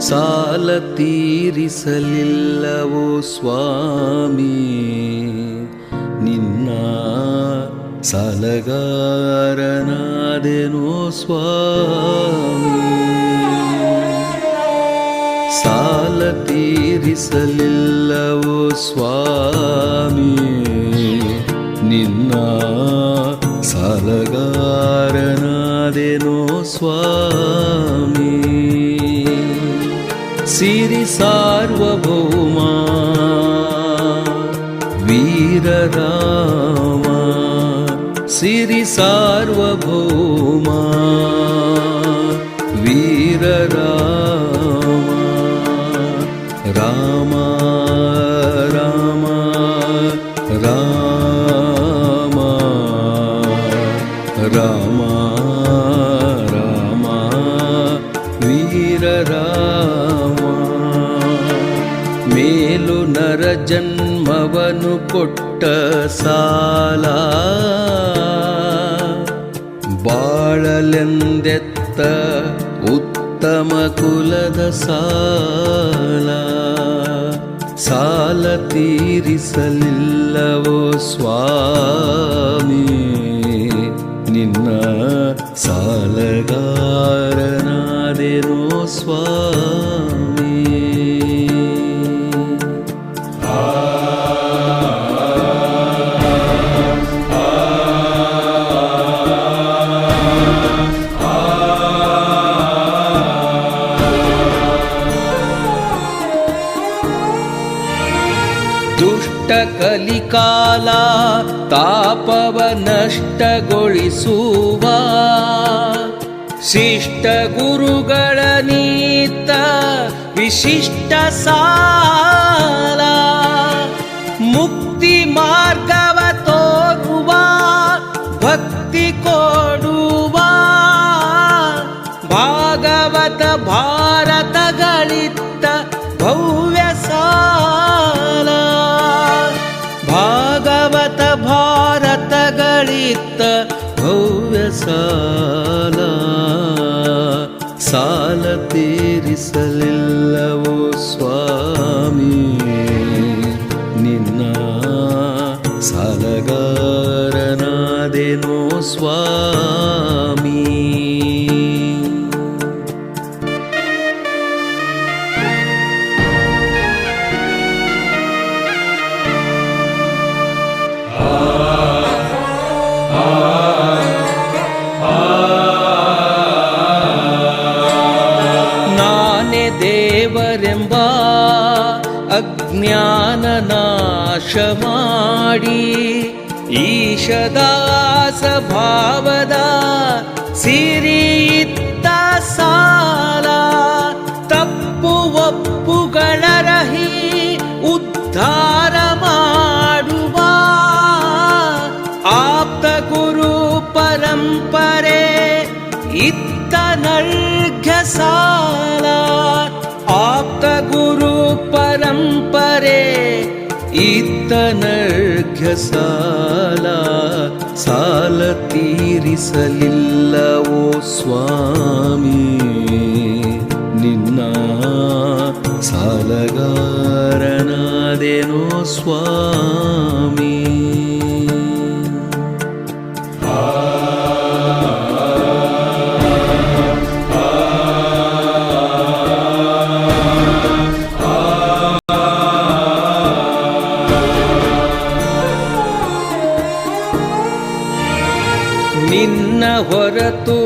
ಸಾಲ ತೀರಿಸಲಿಲ್ಲವೋ ಸ್ವಾಮಿ ನಿನ್ನ ಸಾಲಗಾರನಾದೆನೋ ಸ್ವಾಮಿ. ಸಾಲ ತೀರಿಸಲಿಲ್ಲವೋ ಸ್ವಾಮಿ. ನಿನ್ನ ಸಾಲಗಾರನಾದೆನೋ ಸ್ವಾಮಿ ಸಿರಿ ಸಾರ್ವಭೌಮ ವೀರರಾಮ ಸಿರಿ ಸಾರ್ವಭೌಮ ವೀರರಾಮ ರಾಮ ರಾಮ ವೀರರಾಮ ಮೇಲು ನರ ಜನ್ಮವನು ಕೊಟ್ಟ ಸಾಲ, ಬಾಳಲೆಂದೆತ್ತ ಉತ್ತಮ ಕುಲದ ಸಾಲ. ಸಾಲ ತೀರಿಸಲಿಲ್ಲವೋ ಸ್ವಾಮಿ? ಸಾಲಗಾರನಾದೆನೋ ಸ್ವಾಮಿ. ದುಷ್ಟ ಕಲಿಕಾಲ ತಾಪವ ನಷ್ಟಗೊಳಿಸುವ ಶಿಷ್ಟ ಗುರುಗಳ ನೀತ, ವಿಶಿಷ್ಟ ಸಾಲ. ಮುಕ್ತಿ ಮಾರ್ಗವ ತೋರುವ, ಭಕ್ತಿ ಕೊಡುವ. ಭಾಗವತ ಭಾರತಗಳಿತ್ತ ಭವ್ಯ ಸಾಲ. ಭಾಗವತ ಭಾರತಗಳಿತ್ತ ಭವ್ಯ ಸಾಲ. ಸಾಲ ತೀರಿಸಲಿಲ್ಲವೋ ಸ್ವಾಮಿ? ನಿನ್ನ ಸಾಲಗಾರನಾದೆನೋ ಸ್ವಾಮಿ? ದೇವರೆಂಬ ಅಜ್ಞಾನ ನಾಶ ಮಾಡಿ ಈಶದಾಸ ಭಾವದ ಸಿರಿಯಿತ್ತ ಇತ್ತ ನರ್ಘ್ಯ ಸಾಲ ಸಾಲ ತೀರಿಸಲಿಲ್ಲವೋ ಸ್ವಾಮಿ ನಿನ್ನ ಸಾಲಗಾರನಾದೆನೋ ಸ್ವಾಮಿ ಹೊರತು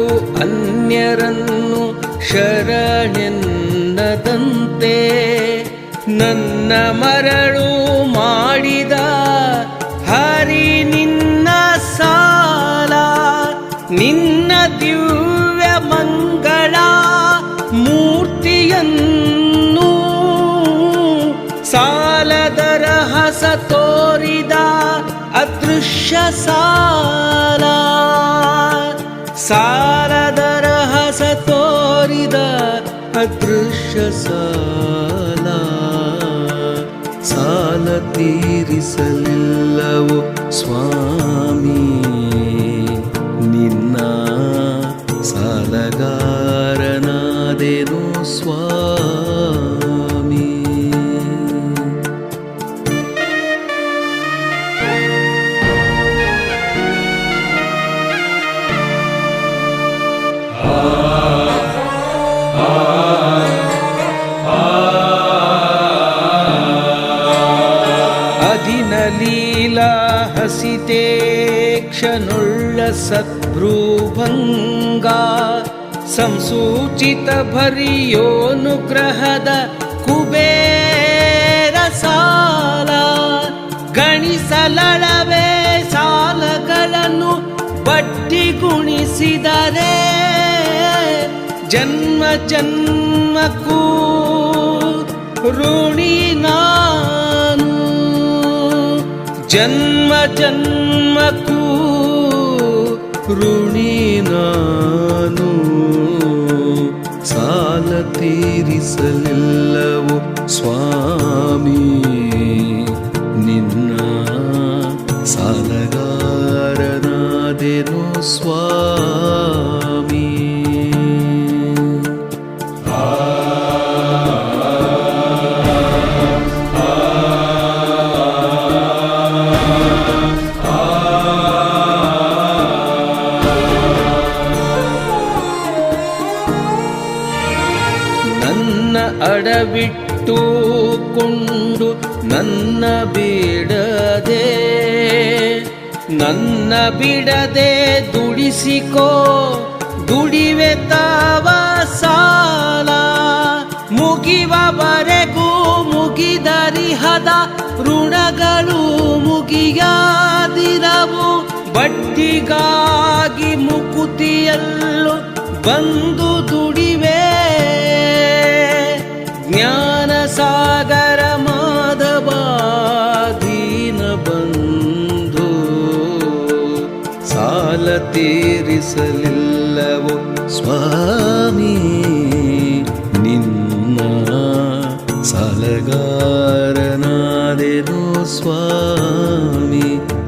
ಅನ್ಯರನ್ನು ಶರಣೆನ್ನದಂತೆ ನನ್ನ ಮರಳು ಮಾಡಿದ ಹರಿ ನಿನ್ನ ಸಾಲ, ನಿನ್ನ ದಿವ್ಯ ಮಂಗಳ ಮೂರ್ತಿಯನ್ನು ಸಾಲದ ರಹಸ ತೋರಿದ ಅದೃಶ್ಯ ಸಾಲ. ಸಾಲದರ ಹಸ ತೋರಿದ ಅದೃಶ್ಯ ಸಾಲ ಸಾಲ ತೀರಿಸಲಿಲ್ಲವೋ ಸ್ವಾಮಿ? ಲೀಲಾ ಹಸಿತೇಕ್ಷನುಳ್ಳ ಸದ್ಭ್ರೂಭಂಗ ಸಂಸೂಚಿತ ಭರಿಯೋನುಗ್ರಹದ ಕುಬೇರ ಸಾಲ ಗಣಿಸಲಳವೇ ಸಾಲಗಳನ್ನು ಬಡ್ಡಿಗುಣಿಸಿದರೆ ಜನ್ಮ ಜನ್ಮಕ್ಕೂ ಋಣಿನಾ ಜನ್ಮ ಜನ್ಮಕ್ಕೂ ಋಣಿ ನಾನು. ಸಾಲ ತೀರಿಸಲಿಲ್ಲವು ಸ್ವಾಮಿ? ನನ್ನ ಅಡವಿಟ್ಟು ಕೊಂಡು ನನ್ನ ಬಿಡದೆ ನನ್ನ ಬಿಡದೆ ದುಡಿಸಿಕೋ, ದುಡಿವೆ ತಾವ ಸಾಲ. ಮುಗಿವವರೆಗೂ ಮುಗಿದರಿಹದ ಋಣಗಳು ಮುಗಿಯಾದಿರವು ಬಡ್ಡಿಗಾಗಿ ಮುಕುತಿಯಲ್ಲೂ ಬಂದು ದುಡಿವೆ. ಜ್ಞಾನ ಸಾಗರ ಮಾಧವಾಧೀನ ಬಂಧು ಸಾಲ ತೀರಿಸಲಿಲ್ಲವು ಸ್ವಾಮಿ ನಿನ್ನ ಸಾಲಗಾರನಾದೆನು ಸ್ವಾಮಿ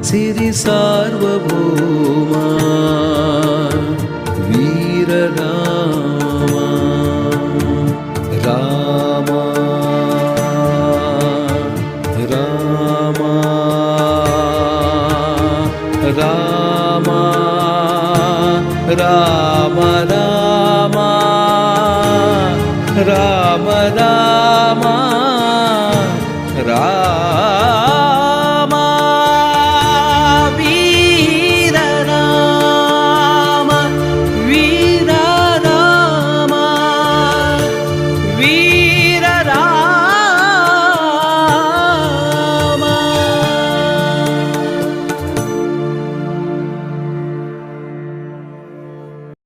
ಸಿರಿ ಸಾರ್ವಭೌಮ రామ రామ రామ రామ రామ